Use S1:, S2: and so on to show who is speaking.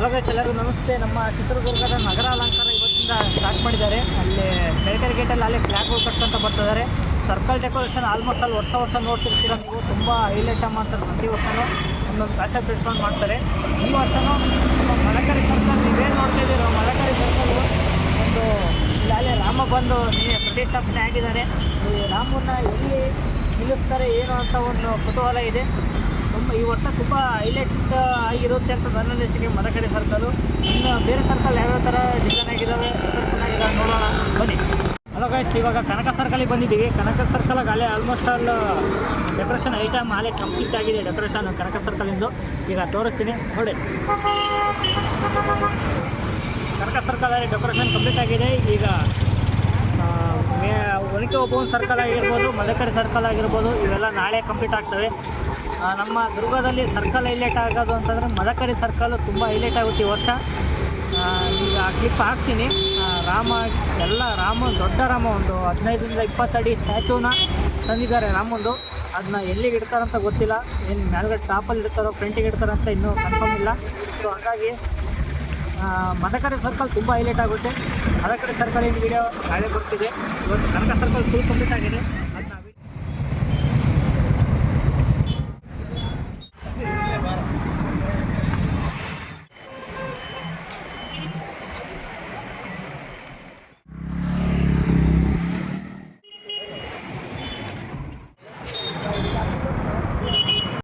S1: Guys ಎಲ್ಲರಿಗೂ ನಮಸ್ತೆ. ನಮ್ಮ ಚಿತ್ರದುರ್ಗದ ನಗರ ಅಲಂಕಾರ ಇವತ್ತಿಂದ ಸ್ಟಾರ್ಟ್ ಮಾಡಿದ್ದಾರೆ. ಅಲ್ಲಿ ಬೆಳಕರಿ ಗೇಟಲ್ಲಿ ಅಲ್ಲಿ ಫ್ಲ್ಯಾಗ್ಗಳು ಕಟ್ಕೊಂತ ಬರ್ತಿದ್ದಾರೆ ಸರ್ಕಲ್ ಡೆಕೋರೇಷನ್ ಆಲ್ಮೋಸ್ಟ್ ಅಲ್ಲಿ ವರ್ಷ ವರ್ಷ ನೋಡ್ತಿರ್ತೀರ ನೀವು. ತುಂಬ ಹೈಲೈಟ್ ಮಾಡ್ತಾರೆ ಪ್ರತಿ ವರ್ಷವೂ ಒಂದೊಂದು ಕಾನ್ಸೆಪ್ಟ್ ಇಟ್ಕೊಂಡು ಮಾಡ್ತಾರೆ. ಈ ವರ್ಷವೂ ಮಳಕರಿ ಸರ್ಕಲ್ ನೀವೇನು ನೋಡ್ತಾ ಇದ್ದೀರೋ ಮಳಕರಿ ಸರ್ಕಲ್ ಒಂದು ಅಲ್ಲಿ ರಾಮ ಬಂದು ಪ್ರತಿಷ್ಠಾಪನೆ ಆಗಿದ್ದಾರೆ. ಈ ರಾಮನ್ನ ಎಲ್ಲಿ ನಿಲ್ಲಿಸ್ತಾರೆ, ಏನು ಅಂತ ಒಂದು ಕುತೂಹಲ ಇದೆ. ತುಂಬ ಈ ವರ್ಷ ತುಂಬ ಹೈಲೈಟ್ ಆಗಿರುತ್ತೆ ಅಂತ ನನ್ನ ಅನಿಸಿಕೆ ಮದಕರಿ ಸರ್ಕಲು. ಇನ್ನು ಬೇರೆ ಸರ್ಕಲ್ ಯಾವ್ಯಾವ ಥರ ಡಿಸೈನ್ ಆಗಿದ್ದಾವೆ ಆಗಿದ್ದಾವೆ ನೋಡೋಣ. ಬನ್ನಿ. ಹಲೋ ಗೈಸ್ ಇವಾಗ ಕನಕ ಸರ್ಕಲಿಗೆ ಬಂದಿದ್ದೀವಿ. ಕನಕ ಸರ್ಕಲಾಗ ಅಲ್ಲೇ ಆಲ್ಮೋಸ್ಟ್ ಆಲ್ ಡೆಕೋರೇಷನ್ ಐಟಮ್ ಅಲ್ಲೇ ಕಂಪ್ಲೀಟ್ ಆಗಿದೆ ಡೆಕೋರೇಷನ್ ಕನಕ ಸರ್ಕಲಿಂದು ಈಗ ತೋರಿಸ್ತೀನಿ. ನೋಡಿ. ಕನಕ ಸರ್ಕಲಲ್ಲಿ ಡೆಕೋರೇಷನ್ ಕಂಪ್ಲೀಟ್ ಆಗಿದೆ. ಈಗ ಒನಕೆ ಒಬ್ಬ ಸರ್ಕಲ್ ಆಗಿರ್ಬೋದು ಮದಕರಿ ಸರ್ಕಲ್ ಆಗಿರ್ಬೋದು, ಇವೆಲ್ಲ ನಾಳೆ ಕಂಪ್ಲೀಟ್ ಆಗ್ತವೆ. ನಮ್ಮ ದುರ್ಗದಲ್ಲಿ ಸರ್ಕಲ್ ಹೈಲೈಟ್ ಆಗೋದು ಅಂತಂದರೆ ಮದಕರಿ ಸರ್ಕಲ್ ತುಂಬ ಹೈಲೈಟ್ ಆಗುತ್ತೆ ಈ ವರ್ಷ. ಆ, ಈಗ ಕ್ಲಿಪ್ ಹಾಕ್ತೀನಿ. ರಾಮ ಎಲ್ಲ ರಾಮ ದೊಡ್ಡ ರಾಮ ಒಂದು ಹದಿನೈದರಿಂದ ಇಪ್ಪತ್ತಡಿ ಸ್ಟ್ಯಾಚೂನ ತಂದಿದ್ದಾರೆ ರಾಮಂದು. ಅದನ್ನ ಎಲ್ಲಿಗೆ ಇಡ್ತಾರಂತ ಗೊತ್ತಿಲ್ಲ. ಏನು ಮೇಲ್ಗಡೆ ಟಾಪಲ್ಲಿ ಇಡ್ತಾರೋ ಫ್ರಂಟಿಗೆ ಇಡ್ತಾರಂತ ಇನ್ನೂ ಕನ್ಫರ್ಮ್ ಇಲ್ಲ. ಸೊ ಹಾಗಾಗಿ ಆ, ಮದಕರಿ ಸರ್ಕಲ್ ತುಂಬ ಹೈಲೈಟ್ ಆಗುತ್ತೆ. ಮದಕರಿ ಸರ್ಕಲ್ ಏನು ವಿಡಿಯೋ ನಾಳೆ ಬರ್ತಿದೆ ಇವತ್ತು ಕನಕ ಸರ್ಕಲ್ ಫುಲ್ ಕಂಪ್ಲೀಟ್ ಆಗಿದೆ. Thank you.